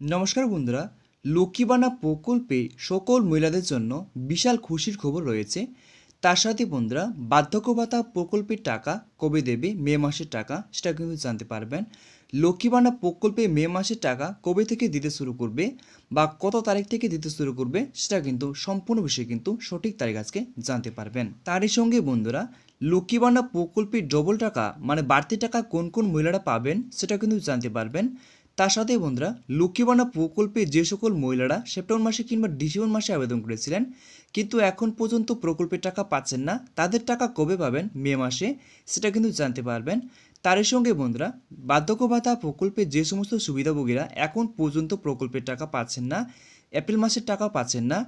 নমস্কার বন্ধুরা লক্ষ্মীবানা প্রকল্পে সকল মহিলাদের জন্য বিশাল খুশির খবর রয়েছে। তার সাথে বন্ধুরা বার্ধক্য ভাতা প্রকল্পের টাকা কবে দেবে, মে মাসের টাকা, সেটা কিন্তু জানতে পারবেন। লক্ষ্মীবানা প্রকল্পে মে মাসের টাকা কবে থেকে দিতে শুরু করবে বা কত তারিখ থেকে দিতে শুরু করবে, সেটা কিন্তু সম্পূর্ণ বিষয়ে কিন্তু সঠিক তারিখ আজকে জানতে পারবেন। তারই সঙ্গে বন্ধুরা লক্ষ্মীবানা প্রকল্পের ডবল টাকা মানে বাড়তি টাকা কোন কোন মহিলারা পাবেন, সেটা কিন্তু জানতে পারবেন। তার সাথে বন্ধুরা, লক্ষ্মীবানা প্রকল্পে যে সকল মহিলারা সেপ্টেম্বর মাসে কিংবা ডিসেম্বর মাসে আবেদন করেছিলেন, কিন্তু এখন পর্যন্ত প্রকল্পের টাকা পাচ্ছেন না। তাদের টাকা কবে পাবেন মে মাসে, সেটা কিন্তু জানতে পারবেন। তার সঙ্গে বন্ধুরা বার্ধক্য ভাতা প্রকল্পে যে সমস্ত সুবিধাভোগীরা এখন পর্যন্ত প্রকল্পের টাকা পাচ্ছেন না, এপ্রিল মাসের টাকা পাচ্ছেন না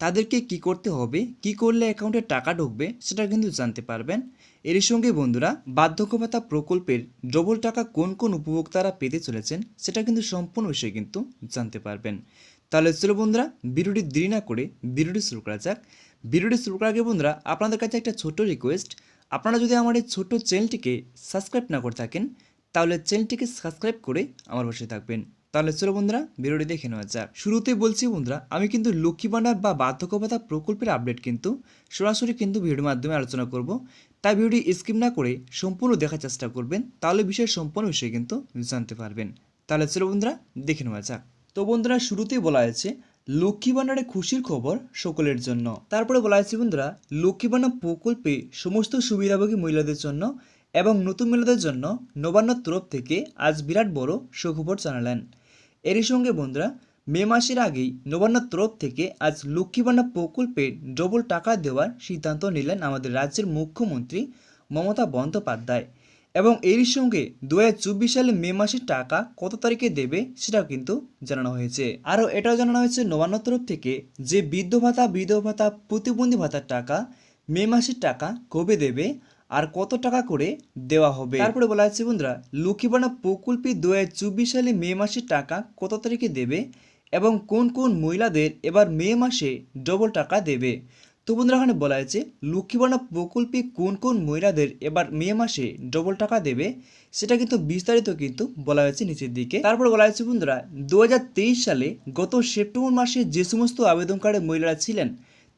তাদেরকে কি করতে হবে, কি করলে অ্যাকাউন্টে টাকা ঢুকবে সেটা কিন্তু জানতে পারবেন। এর সঙ্গে বন্ধুরা বার্ধক্য ভাতা প্রকল্পের ডবল টাকা কোন কোন উপভোক্তারা পেতে চলেছেন সেটা কিন্তু সম্পূর্ণ বিষয়ে কিন্তু জানতে পারবেন। তাহলে চলো বন্ধুরা, ভিডিওটি দেরি না করে ভিডিওটি শুরু করা যাক। ভিডিওটি শুরু করার আগে বন্ধুরা, আপনাদের কাছে একটা ছোট্ট রিকোয়েস্ট আপনারা যদি আমার এই ছোট্ট চ্যানেলটিকে সাবস্ক্রাইব না করে থাকেন, তাহলে চ্যানেলটিকে সাবস্ক্রাইব করে আমার বসে থাকবেন। তাহলে চলো বন্ধুরা, ভিডিওটি দেখে নেওয়া যাক। শুরুতে বলছি বন্ধুরা, আমি কিন্তু লক্ষ্মী ভাণ্ডার বা বার্ধক্য ভাতা প্রকল্পের আপডেট কিন্তু সরাসরি কিন্তু ভিডিওর মাধ্যমে আলোচনা করব। তাই ভিডিওটি স্কিপ না করে সম্পূর্ণ দেখার চেষ্টা করবেন, তাহলে বিষয়ের সম্পূর্ণ বিষয়ে কিন্তু জানতে পারবেন। তাহলে চলো বন্ধুরা, দেখে নেওয়া যাক। তো বন্ধুরা, শুরুতেই বলা হয়েছে, লক্ষ্মী ভাণ্ডারে খুশির খবর সকলের জন্য। তারপরে বলা হয়েছে বন্ধুরা, লক্ষ্মী ভাণ্ডার প্রকল্পে সমস্ত সুবিধাভোগী মহিলাদের জন্য এবং নতুন মহিলাদের জন্য নবান্নর তরফ থেকে আজ বিরাট বড় সুখবর জানালেন। এরই সঙ্গে বন্ধুরা, মে মাসের আগেই নবান্নর তরফ থেকে আজ লক্ষ্মী ভাণ্ডার প্রকল্পে ডবল টাকা দেওয়ার সিদ্ধান্ত নিলেন আমাদের রাজ্যের মুখ্যমন্ত্রী মমতা বন্দ্যোপাধ্যায়। এবং এরই সঙ্গে দু সালে মে মাসের টাকা কত তারিখে দেবে সেটাও কিন্তু জানানো হয়েছে। আরও এটাও জানানো হয়েছে, নবান্ন তরফ থেকে যে বৃদ্ধ ভাতা, বিধবা ভাতা, প্রতিবন্ধী ভাতার টাকা মে মাসের টাকা কবে দেবে আর কত টাকা করে দেওয়া হবে? তারপরে বলা হচ্ছে, বন্ধুরা লক্ষ্মীবানা প্রকল্পে দু সালে মে মাসের টাকা কত তারিখে দেবে এবং কোন কোন মহিলাদের এবার মে মাসে ডবল টাকা দেবে? তো বন্ধুরা, এখানে বলা হয়েছে লক্ষ্মীবানা প্রকল্পে কোন কোন মহিলাদের এবার মে মাসে ডবল টাকা দেবে? সেটা কিন্তু বিস্তারিত কিন্তু বলা হয়েছে নিচের দিকে। তারপর বলা হয়েছে, বন্ধুরা, দু হাজার তেইশ সালে গত সেপ্টেম্বর মাসে যে সমস্ত আবেদনকারী মহিলারা ছিলেন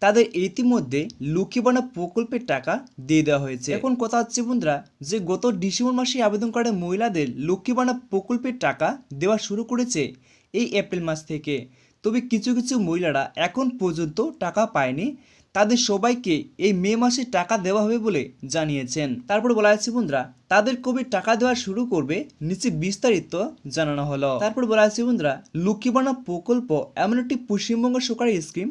তাদের ইতিমধ্যে লক্ষ্মীবানা প্রকল্পের টাকা দিয়ে দেওয়া হয়েছে। এখন কথা হচ্ছে বন্ধুরা যে গত ডিসেম্বর মাসে আবেদনকারী মহিলাদের লক্ষ্মীবানা প্রকল্পের টাকা দেওয়া শুরু করেছে এই এপ্রিল মাস থেকে। তবে কিছু কিছু মহিলারা এখন পর্যন্ত টাকা পায়নি। তাদের সবাইকে এই মে মাসে টাকা দেওয়া হবে বলে জানিয়েছেন। তারপর বলা হয়েছে বন্ধুরা, তাদের কবে টাকা দেওয়া শুরু করবে নিচে বিস্তারিত জানানো হলো। তারপর বলা হয়েছে বন্ধুরা লক্ষ্মীবানা প্রকল্প এমন একটি পশ্চিমবঙ্গ সরকারি স্কিম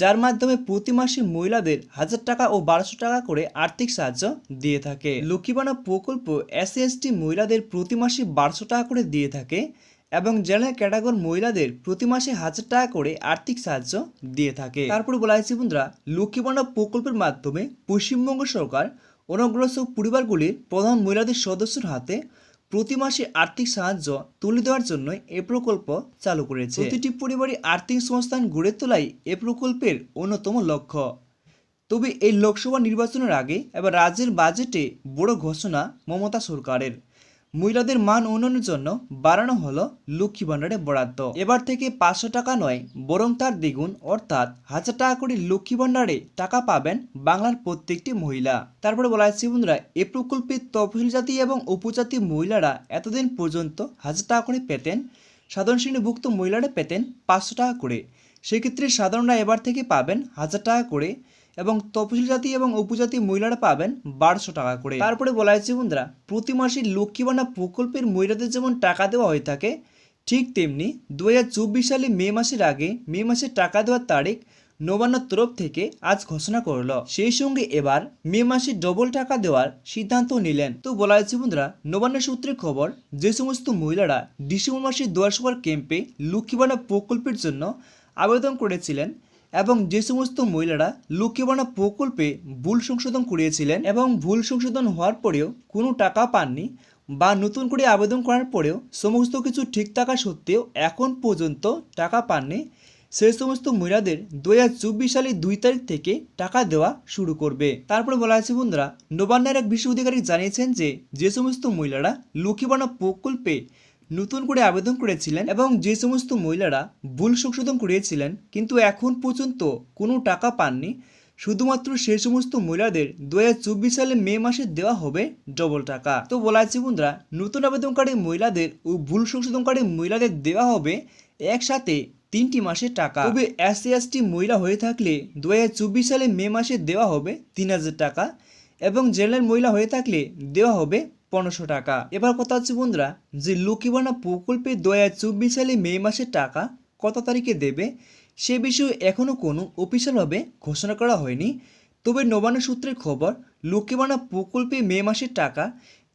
যার মাধ্যমে প্রতি মাসে মহিলাদের হাজার টাকা ও বারোশো টাকা করে আর্থিক সাহায্য দিয়ে থাকে। লক্ষ্মীবানা প্রকল্প এসসি এসটি মহিলাদের প্রতি মাসে বারোশো টাকা করে দিয়ে থাকে এবং জেনারেল ক্যাটাগর মহিলাদের প্রতি মাসে হাজার টাকা করে আর্থিক সাহায্য দিয়ে থাকে। তারপরে বলা হয়েছে, বন্ধুরা লক্ষ্মীবান্ধব প্রকল্পের মাধ্যমে পশ্চিমবঙ্গ সরকার অনগ্রস্ত পরিবারগুলির প্রধান মহিলাদের সদস্যর হাতে প্রতি মাসে আর্থিক সাহায্য তুলে দেওয়ার জন্য এ প্রকল্প চালু করেছে। প্রতিটি পরিবারে আর্থিক সংস্থান গড়ে তোলাই এ প্রকল্পের অন্যতম লক্ষ্য। তবে এই লোকসভা নির্বাচনের আগে এবার রাজ্যের বাজেটে বড় ঘোষণা মমতা সরকারের। মহিলাদের মান উন্নয়নের জন্য বাড়ানো হলো লক্ষ্মী ভাণ্ডারে বরাদ্দ। এবার থেকে পাঁচশো টাকা নয়, বরং তার দ্বিগুণ, অর্থাৎ হাজার টাকা করে লক্ষ্মী ভাণ্ডারে টাকা পাবেন বাংলার প্রত্যেকটি মহিলা। তারপরে বলা হচ্ছে বন্ধুরা, এ প্রকল্পে তফসিল জাতি এবং উপজাতি মহিলারা এতদিন পর্যন্ত হাজার টাকা করে পেতেন, সাধারণ শ্রেণীভুক্ত মহিলারা পেতেন পাঁচশো টাকা করে। সেক্ষেত্রে সাধারণরা এবার থেকে পাবেন হাজার টাকা করে এবং তফসিল জাতি এবং উপজাতি মহিলারা পাবেন বারোশো টাকা করে। তারপরে বলা হয়েছে বন্ধুরা, প্রতি মাসে লক্ষ্মী ভাণ্ডার প্রকল্পের মহিলাদের যেমন টাকা দেওয়া হয়ে থাকে, ঠিক তেমনি দু সালে মে মাসের আগে মে মাসে টাকা দেওয়ার তারিখ নবান্নর তরফ থেকে আজ ঘোষণা করল। সেই সঙ্গে এবার মে মাসে ডবল টাকা দেওয়ার সিদ্ধান্ত নিলেন। তো বলা হয়েছে বন্ধুরা, নবান্ন সূত্রের খবর, যে সমস্ত মহিলারা ডিসেম্বর মাসে দোয়ার সভার ক্যাম্পে লক্ষ্মী ভাণ্ডার প্রকল্পের জন্য আবেদন করেছিলেন এবং যে সমস্ত মহিলারা লক্ষ্মীবানা প্রকল্পে ভুল সংশোধন করিয়েছিলেন এবং ভুল সংশোধন হওয়ার পরেও কোনো টাকা পাননি বা নতুন করে আবেদন করার পরেও সমস্ত কিছু ঠিক থাকা সত্ত্বেও এখন পর্যন্ত টাকা পাননি সেই সমস্ত মহিলাদের দু হাজার চব্বিশ সালের দুই তারিখ থেকে টাকা দেওয়া শুরু করবে। তারপরে বলা আছে বন্ধুরা, নবান্নের এক বিশ্ব অধিকারী জানিয়েছেন যে যে সমস্ত মহিলারা লক্ষ্মীবানা প্রকল্পে নতুন করে আবেদন করেছিলেন এবং যে সমস্ত মহিলারা ভুল সংশোধন করিয়েছিলেন, কিন্তু এখন পর্যন্ত কোনো টাকা পাননি। শুধুমাত্র সেই সমস্ত মহিলাদের দু হাজার চব্বিশ সালে মে মাসে দেওয়া হবে ডবল টাকা। তো বলা আছে বন্ধুরা, নতুন আবেদনকারী মহিলাদের ও ভুল সংশোধনকারী মহিলাদের দেওয়া হবে একসাথে তিনটি মাসে টাকা। তবে এসসি এসটি মহিলা হয়ে থাকলে দুই হাজার চব্বিশ সালে মে মাসে দেওয়া হবে তিন হাজার টাকা এবং জেনারেল মহিলা হয়ে থাকলে দেওয়া হবে পনেরোশো টাকা। এবার কথা হচ্ছে বন্ধুরা, যে লক্ষ্মীবানা প্রকল্পে দুহাজার চব্বিশ সালে মে মাসের টাকা কত তারিখে দেবে, সে বিষয়ে এখনও কোনো অফিসিয়ালভাবে ঘোষণা করা হয়নি। তবে নবান্ন সূত্রের খবর, লক্ষ্মীবানা প্রকল্পে মে মাসের টাকা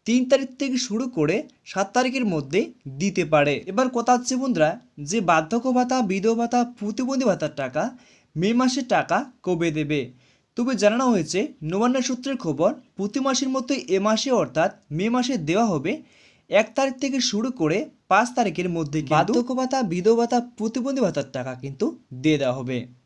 তিন তারিখ থেকে শুরু করে সাত তারিখের মধ্যে দিতে পারে। এবার কথা হচ্ছে বন্ধুরা, যে বার্ধক্য ভাতা, বিধবা ভাতা, প্রতিবন্ধী ভাতার টাকা মে মাসের টাকা কবে দেবে? তবে জানানো হয়েছে নবান্ন সূত্রের খবর, প্রতি মাসের মতো এ মাসে অর্থাৎ মে মাসে দেওয়া হবে। এক তারিখ থেকে শুরু করে পাঁচ তারিখের মধ্যে বার্ধক্য ভাতা, বিধবা ভাতা, প্রতিবন্ধী ভাতার টাকা কিন্তু দিয়ে দেওয়া হবে।